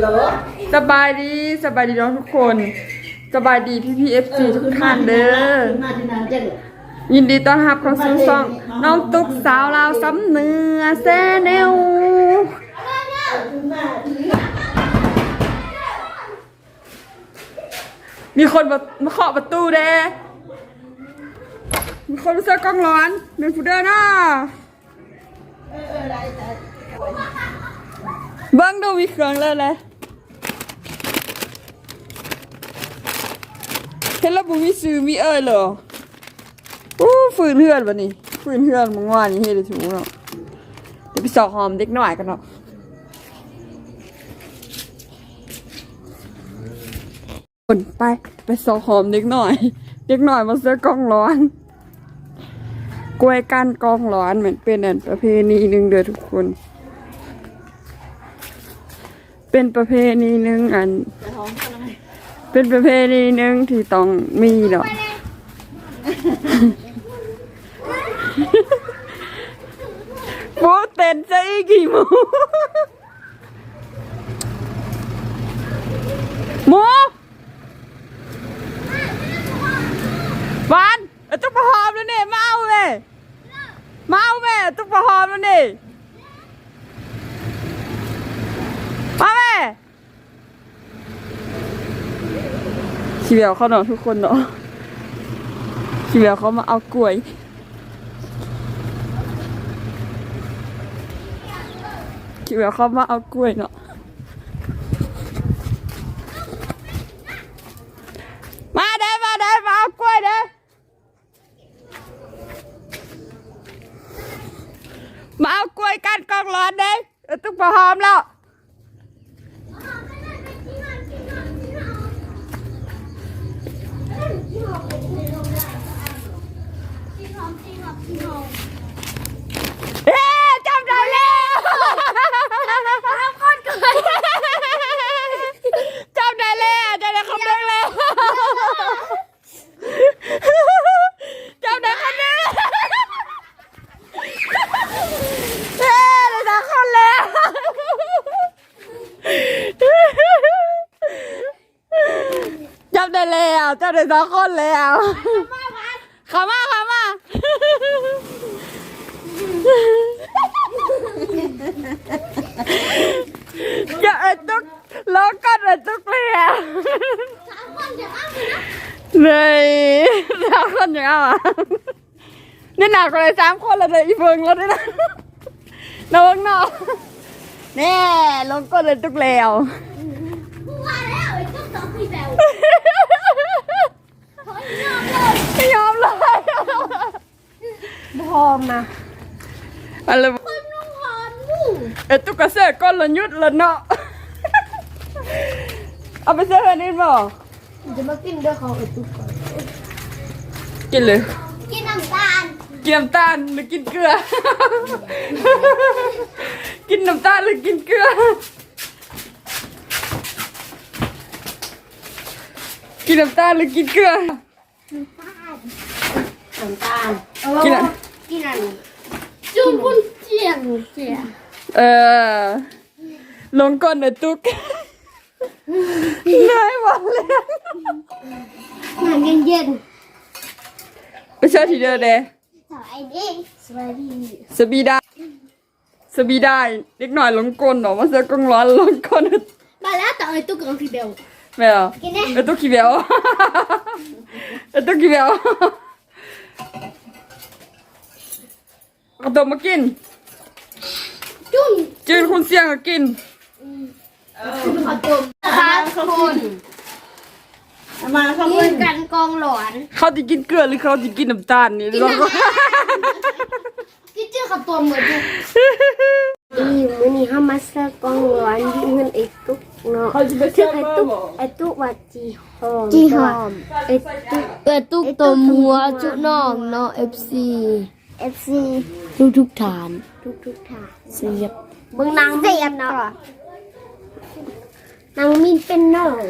เหรอสบายดีสบายดีน้องทุกคน สบายดีพี่พีเอฟซีทุกท่านเด้อขึ้นมาที่นั่นเจ้ายินดีต้อนรับเข้าสู่ช่อง น้องตุ๊กสาวลาวสำเนือแซแนวมีคนมามาเคาะประตูเด้มีคนมาเสื้อกล้องร้อนเป็นผู้เดินน่ะเบิ้งดูมีเครื่องเลยเลย เห็นแล้วบุมีซื้อมีเอ้ยเหรออู้ฝืนเฮือนวะนี่ฝืนเฮือนมึงว่านี่เฮ็ดได้ถูกเนาะเดี๋ยวไปสอกหอมเด็กหน่อยกันเนาะคนไปไปสอกหอมเด็กหน่อย เด็กหน่อยมาเสื้อกองร้อนกล้วยก้านกองร้อนเหมือนเป็นอันประเพณีหนึ่งเด้อทุกคน เป็นประเพณีหนึ่งอัน เป็นประเพณีหนึ่งที่ต้องมีเนาะหมูเต้นจะอีกกี่หมูหมูวานตุ๊กปลาหอมแล้วเนี่ยมาเอาเลยมาเอาแม่ตุ๊กปลาหอมแล้วนี่มาแม่ ชีเบียวเขาเนาะทุกคนเนาะชีเบียวเขามาเอากล้วยคิดว่าเขามาเอากล้วยเนาะมาเด้มาเด้มาเอากล้วยเด้มาเอากล้วยกันกองร้อนเด้เออตุ๊กปลาหอมแล้ว เอ๊ะจำได้แล้วจำได้แล้วจำได้คำนึงแล้วจำได้คำนึงเอ๊ะได้สักคนแล้วจำได้ แล้วจำได้สักคนแล้วขามาขามาอย่าเอ็ดตุกล้อกัดเอ็ดตุกเลยอะเลยสามคนอย่างเอาอะนี่หนักเลยสามคนแล้วเลยอีเฟิงแล้วด้วยนะน้องน้องแน่ลงก้นเลยตุกแล้วไม่ยอมเลยพร้อมนะอะไรวะเอ็ดตุกกระเสือกก้นละยุดละเนาะเอาไปเสือนี่บ่จะมากินด้วยเขาไอ้ตุ๊กก่อนกินเลย กินน้ำตาลกินน้ำตาลหรือกินเกลือ กินน้ำตาลหรือกินเกลือ กินน้ำตาลหรือกินเกลือ น้ำตาลกินอะ กินอันจุ่มพุ่นเจียงเจียเออ ลงก้นเนอยตุ๊กเหนื่อยหมดเลยน้ำเย็นเย็นไปเชื่อทีเดียวเด้สวัสดีสวัสดีสบีได้สบีได้เด็กหน่อยลงก้นเหรอมาเสือกงร้อนลงก้นมาแล้วต่อไอ้ตุ๊กกับพี่เบลไม่เหรอกินได้เอตุ๊กขี้เบียว เอตุ๊กขี้เบียวเอาตัวมากิน จุ่มจืนคุณเสียงก็กินจุ่มข้าวต้มครับคุณมาเขากิเพิ่นนกันกองหลอนเขาจะกินเกลือหรือเขาจะกินน้ำตาลนี่ลองก็กินเจ้าข้าวต้มเหมือนกัน นี่มื้อนี้เฮามาเซอร์กองหลอนยืมเงินไอ้ตุ๊กเนาะเขาจะไปชื่เชื่ออไอ้ไอ้ตุ๊ตุ๊กกไอ้ตุ๊กว่าจีหอมจีหอม ไอ้ตุ๊กเออตุกตัวมัวจุน้องเนาะ FC FC ทุกทุกๆฐานทุกทุกๆทางเสียบเบิ่งนางเสียบเนาะนางมีนเป็นน้อง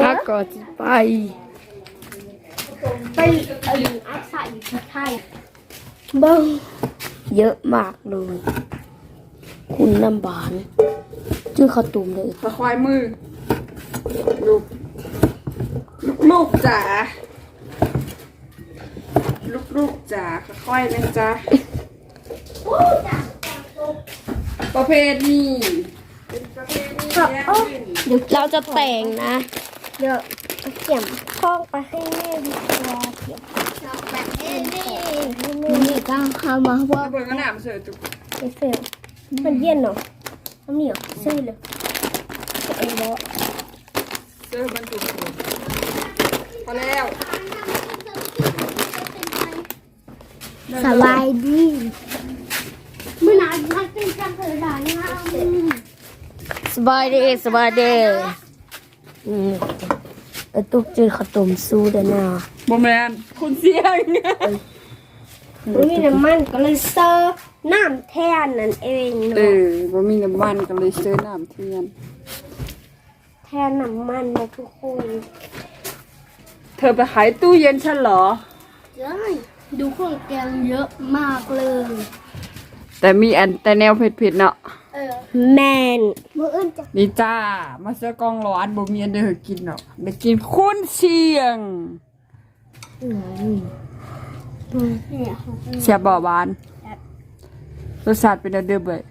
แล้วก็จะไป ไปเอิ้นอาศัยอยู่ที่ไทยเบิ้งเยอะมากเลย คุณน้ำบานจุชื่อข้าวต้มเลยตะควายมือ ลูก ลูกๆจ๋า ลูกๆจ๋าค่อยๆนะจ๊ะประเพณีเป็นประเพณีแย่ขึ้นเดี๋ยวเราจะแต่งนะ เดี๋ยวเอาเข็มคล้องไปให้แม่ดีกว่าเข็มแบบนี้นี่มันนี่ก็เข้ามาว่าเอาเบิ่งก็หนามเสือจุกไอเฟล มันเย็นเนาะน้ำเหนียวซื่อเลยไอ้บอเสือบรรจุคนพอแล้วสบายดีเมื่อนานพักเป็นกันเถิดหลานนะสบายดีสบายดีอืมไอ้ตุ๊กจืดข้าวต้มสู้เด้อนะโมแมนคุณเสียงมันมีน้ำมันก็เลยเซอร์ น้ำแทนนั่นเองเอเนาะอบ่มีน้ำมันก็เลยซื้อน้ำเทียน แทนน้ำมันนะทุกคนเธอไปขายตู้เย็นฉันเหรอใช่ดูเครื่องแกงเยอะมากเลย แต่มีอันแต่แนวเผ็ดๆเนาะ เออแมนมืออื่นจะนี่จ้า มาซื้อกองร้อนบ่มีอันเด้อกินเนาะได้กินคุ้นเชียงเนี่ยเสียบ่หวาน รสชาติเป็นอันเดิมเบ่ย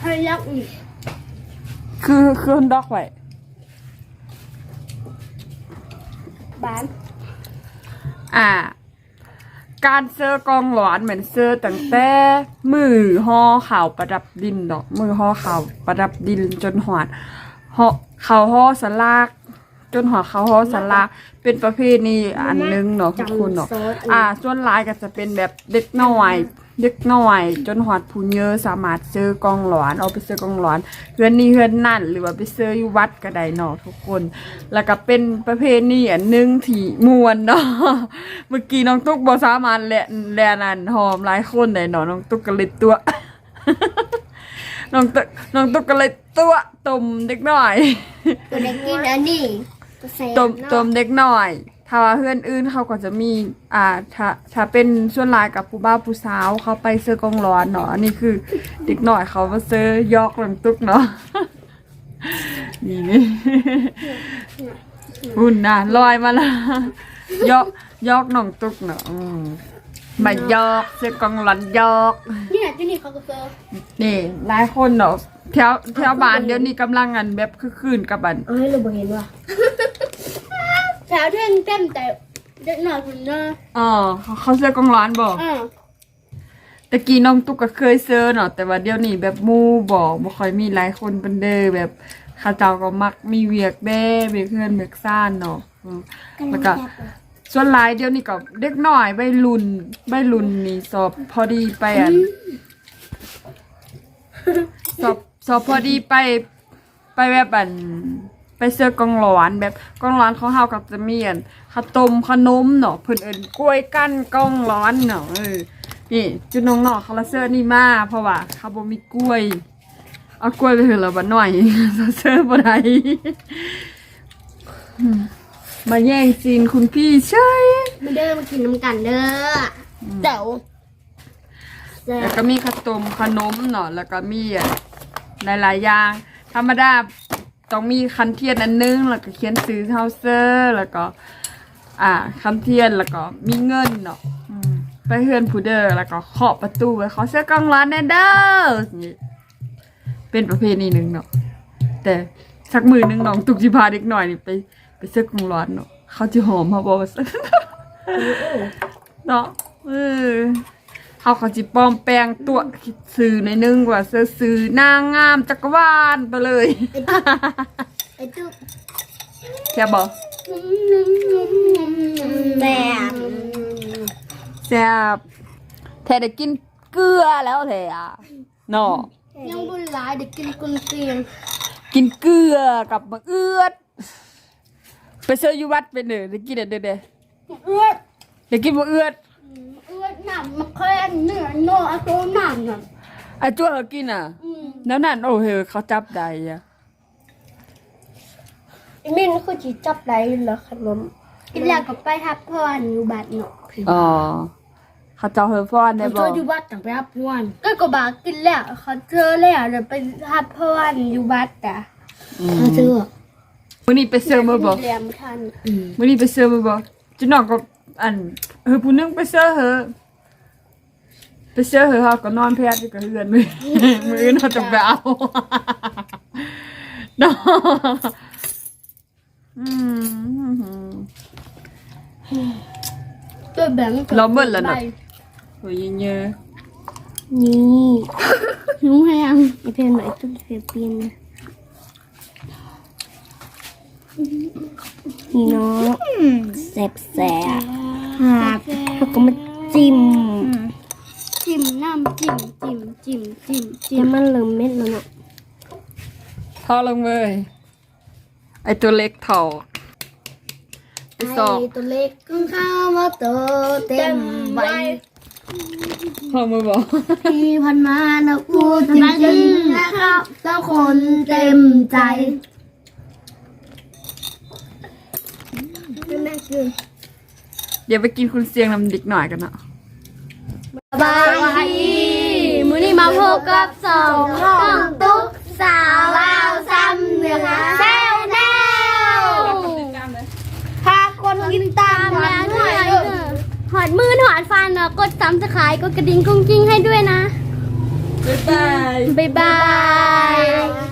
ให้ยักอีกคือคือฮอนดอกไว้บ้านอ่า การเซอร์กองหลอนเหมือนเซอร์ตั้งแต่มือห่อข่าวประดับดินดอก มือห่อข่าวประดับดินจนหอดห่อข่าวห่อสลาก จนหอดข่าวห่อสลากเป็นประเพณีอันหนึงเนาะทุกคนเนาะอ่า ส่วนหลายก็จะเป็นแบบเด็กน้อยเด็กน้อย จนหอดผู้เยอะสามารถซื้อกองหลอนเอาไปซื้อกองหลอนเพื่อนนี่เพื่อนนั่น หรือว่าไปซื้ออยู่วัดก็ได้เนาะทุกคน แล้วก็เป็นประเพณีอันหนึงที่มวนเนาะเมื่อกี้น้องตุ๊กบ่สามารถแลแลนันหอมหลายคนได้เนาะน้องตุ๊กก็เลยตัวน้องตุ๊กน้องตุ๊กก็เลยตัวต้มเด็กน้อยก็ได้กินอันนี้ ก็ใส่ต้มต้มเด็กน้อย ถ้าว่าเพื่อนอื่นเขาก็จะมี อ่า ถ้าถ้าเป็นส่วนหลายกับผู้บ้าวผู้สาวเขาไปเสื้อกองร้อนเนาะอันนี้คือ เด็กน้อยเขามาเสื้อยอกหลังตุกเนาะ นี่นี่หุ่นน่ะลอยมาละยอกยอกน้องตุกเนาะอืม มายอกเสื้อกองร้อนยอกเนี่ยที่นี่เขาก็เจอนี่หลายคนเนาะแถวแถวบ้านเดี๋ยวนี้กำลังกันแบบคือคืนกับบันเอาให้เราบ่เห็นว่าแถวเท่งเต็มแต่เด็กหน่อยคนเนอะอ๋อเขาเขาเสื้อกองร้อนบอกอ่าตะกี้น้องตุ๊กก็เคยเซอร์เนาะแต่ว่าเดี๋ยวนี้แบบหมู่บอกบ่ค่อยมีหลายคนเป็นเด้อแบบเข้าเจ้าก็มักมีเวียกแด้เวียกเพื่อนเวียกซ่านเนาะอืมแล้วก็ ส่วนหลายเดี๋ยวนี้ก็เด็กน้อยใบรุ่นใบรุ่นนี่สอบพอดีไปอันสอบสอบพอดีไปไปแบบอันไปเสื้อกองร้อนแบบกองร้อนเของเฮาก็จะมีอันข้าวต้มขนมเนาะเพิ่นเอิ้นกล้วยกั้นกองร้อนเนาะเออนี่จุดน้องๆเขาละเสื้อนี่มาเพราะว่าเขาบ่มีกล้วยเอากล้วยไปเถอะละบัดหน่อยเสื้อบ่ได้ มมาแย่งซีนคุณพี่ใช่มาเด้อมากินน้ำกันเด้อเดี๋ยวแซ่แล้วบก็มีขาวต้มขนมเนาะแล้วก็มีอะหลายๆอย่าง ธรรมดาต้องมีคันเทียนอันนึง แล้วก็เขียนซื้อเฮาเซอร์แล้วก็ อ่า คันเทียนแล้วก็มีเงินเนาะอืมไปเฮือนผู้เด้อแล้วก็เคาะประตูไว้ขอเสื้อกลางร้านแน่เด้ออย่างงี้เป็นประเพณีหนึ่งเนาะแต่สักมือหนึงน้องตุกจิพาเด็กหน่อยนี่ไป ไปเสื้อกลางร้านเนาะเขาจะหอมมาบอกว่าเนาะเออเขาเขาจิปลอมแปลงตัวสื่อในอยนึงว่าเสื้อสื่อนางงามจักรวาลไปเลย ไอ้ตุ๊กแค่บอกแซ่บแซ่บแท้ได้กินเกลือแล้วแท้อะเนาะยังบุญหลายเด็กกินกุนเตียงกินเกลือกับมะเอือด ไปเซอร์อยู่วัดเป็นเด้อได้กินเด้อเด้อเด้อเอื้อได้กินมะเอือดเอื้อหนำมาแค่เนื้อโน่อาโตหนำน่ะไอ้จั่วเขากินอะอืมแล้วนั่นโอ้โหเขาจับได้อะไอ้มินคือจีจับได้เหรอขนมกินแล้วก็ไปทับพรอยู่บัดเนาะอ๋อเขาเจ้าเฮอฟ้อนได้เขาบ่เจออยู่วัดต่างไปรับพวนก็ก็บากินแล้วเขาเจอแล้วเดี๋ยวไปรับพวนอยู่วัดอะเขาเจอ มื้อนี้ไปเซิร์ฟบ่บ่เรียนทันมื้อนี้ไปเซิร์ฟบ่บ่จุน้องก็อันเฮอผู้หนึงไปเซิร์ฟเฮอไปเซิร์ฟเฮอเฮาก็นอนแพทย์อยู่กับเฮือนมื้อมื้ออื่นเราจะไปเอาเนาะอืมตัวแบงค์เราเบิ่นแล้วน่ะโอ้ยเยอะนี่หิวแห้งไอเพนไหนตุ้มเสียปีนนี่ เนาะแสบแสบแล้วก็มาจิ้มจิ้มน้ำจิ้มจิ้มจิ้มจิ้มจิ้มมันเริ่มเม็ดแล้วเนาะทอลงเลย ไอตัวเล็กเท่าไปสอบไตัวเล็กของข้าวมาโตเต็มใบพอมือบอกที่พันมานะพูดจริงๆนะครับเจ้าคนเต็มใจ แม่คือเดี๋ยวไปกินคุณเสียงนำดิกหน่อยกันเนาะบายดีมื้อนี้มาพบกับสองน้องตุ๊กสาวลาวซ้ำเหนือแซวแนวพาคนกินตามแล้วด้วยหอดมือหอดฟันเนาะกดซ้ำจะขายกดกระดิ่งกุ้งกิ้งให้ด้วยนะ บ๊ายบาย บ๊ายบาย